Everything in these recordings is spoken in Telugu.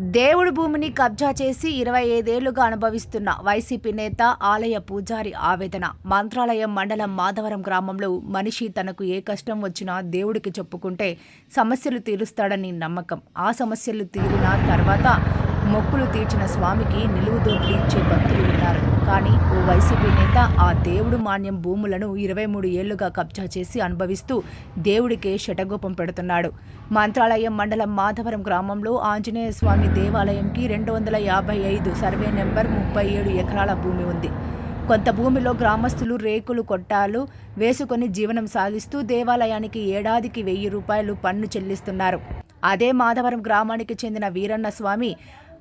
దేవుడు భూమిని కబ్జా చేసి ఇరవై ఐదేళ్ళుగా అనుభవిస్తున్న వైసీపీ నేత ఆలయ పూజారి ఆవేదన. మంత్రాలయం మండలం మాధవరం గ్రామంలో మనిషి తనకు ఏ కష్టం వచ్చినా దేవుడికి చెప్పుకుంటే సమస్యలు తీరుస్తాడని నమ్మకం. ఆ సమస్యలు తీరిన తర్వాత మొక్కులు తీర్చిన స్వామికి నిలువుదోపులు ఇచ్చే భక్తులు ఉన్నారు. కానీ ఓ వైసీపీ నేత ఆ దేవుడు మాన్యం భూములను ఇరవై మూడు ఏళ్ళుగా కబ్జా చేసి అనుభవిస్తూ దేవుడికే శటగోపం పెడుతున్నాడు. మంత్రాలయం మండలం మాధవరం గ్రామంలో ఆంజనేయ స్వామి దేవాలయంకి రెండు వందల యాభై ఐదు సర్వే నెంబర్ ముప్పై ఏడు ఎకరాల భూమి ఉంది. కొంత భూమిలో గ్రామస్తులు రేకులు కొట్టాలు వేసుకొని జీవనం సాగిస్తూ దేవాలయానికి ఏడాదికి వెయ్యి రూపాయలు పన్ను చెల్లిస్తున్నారు. అదే మాధవరం గ్రామానికి చెందిన వీరన్న స్వామి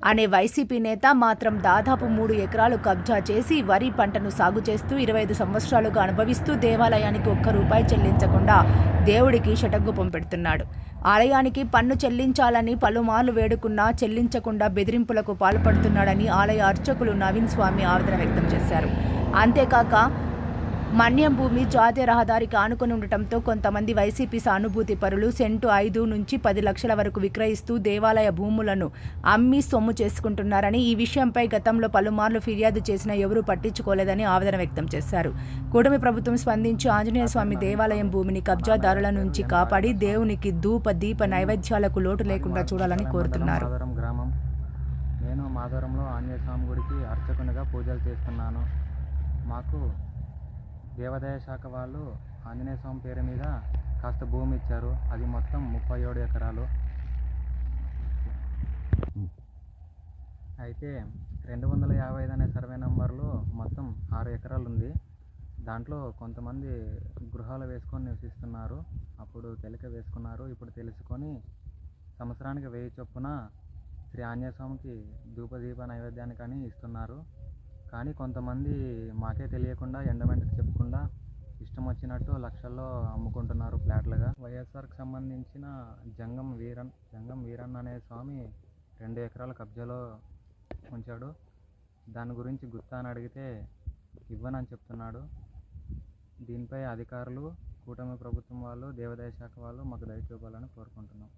అనే వైసీపీ నేత మాత్రం దాదాపు మూడు ఎకరాలు కబ్జా చేసి వరి పంటను సాగు చేస్తూ ఇరవై ఐదు సంవత్సరాలుగా అనుభవిస్తూ దేవాలయానికి ఒక్క రూపాయి చెల్లించకుండా దేవుడికి శటగోపం పెడుతున్నాడు. ఆలయానికి పన్ను చెల్లించాలని పలుమార్లు వేడుకున్నా చెల్లించకుండా బెదిరింపులకు పాల్పడుతున్నాడని ఆలయ అర్చకులు నవీన్ స్వామి ఆవేదన వ్యక్తం చేశారు. అంతేకాక మన్యం భూమి జాతీయ రహదారికి ఆనుకొని ఉండటంతో కొంతమంది వైసీపీ సానుభూతి పరులు సెంటు ఐదు నుంచి పది లక్షల వరకు విక్రయిస్తూ దేవాలయ భూములను అమ్మి సొమ్ము చేసుకుంటున్నారని ఈ విషయంపై గతంలో పలుమార్లు ఫిర్యాదు చేసినా ఎవరూ పట్టించుకోలేదని ఆవేదన వ్యక్తం చేశారు. కూటమి ప్రభుత్వం స్పందించి ఆంజనేయ స్వామి దేవాలయం భూమిని కబ్జాదారుల నుంచి కాపాడి దేవునికి ధూప దీప నైవేద్యాలకు లోటు లేకుండా చూడాలని కోరుతున్నారు. గ్రామం. నేను మాధవరంలో ఆంజనేయ స్వామి గుడికి అర్చకునిగా పూజలు చేస్తున్నాను. మాకు దేవాదాయ శాఖ వాళ్ళు ఆంజనేయ స్వామి పేరు మీద కాస్త భూమి ఇచ్చారు. అది మొత్తం ముప్పై ఏడు ఎకరాలు. అయితే రెండు వందల యాభై ఐదు అనే సర్వే నెంబర్లో మొత్తం ఆరు ఎకరాలు ఉంది. దాంట్లో కొంతమంది గృహాలు వేసుకొని నివసిస్తున్నారు. అప్పుడు తెలిక వేసుకున్నారు. ఇప్పుడు తెలుసుకొని సంవత్సరానికి వెయ్యి చొప్పున శ్రీ ఆంజనేయ స్వామికి ధూపదీప కానీ ఇస్తున్నారు. కానీ కొంతమంది మాకే తెలియకుండా ఎండమెంట్కి చెప్పకుండా ఇష్టం వచ్చినట్టు లక్షల్లో అమ్ముకుంటున్నారు ఫ్లాట్లుగా. వైఎస్ఆర్కి సంబంధించిన జంగం వీరన్ జంగం వీరన్ అనే స్వామి రెండు ఎకరాల కబ్జాలో ఉంచాడు. దాని గురించి గుత్తా అని అడిగితే ఇవ్వనని చెప్తున్నాడు. దీనిపై అధికారులు కూటమి ప్రభుత్వం వాళ్ళు దేవాదాయ శాఖ వాళ్ళు మాకు దయ చూపాలని కోరుకుంటున్నాం.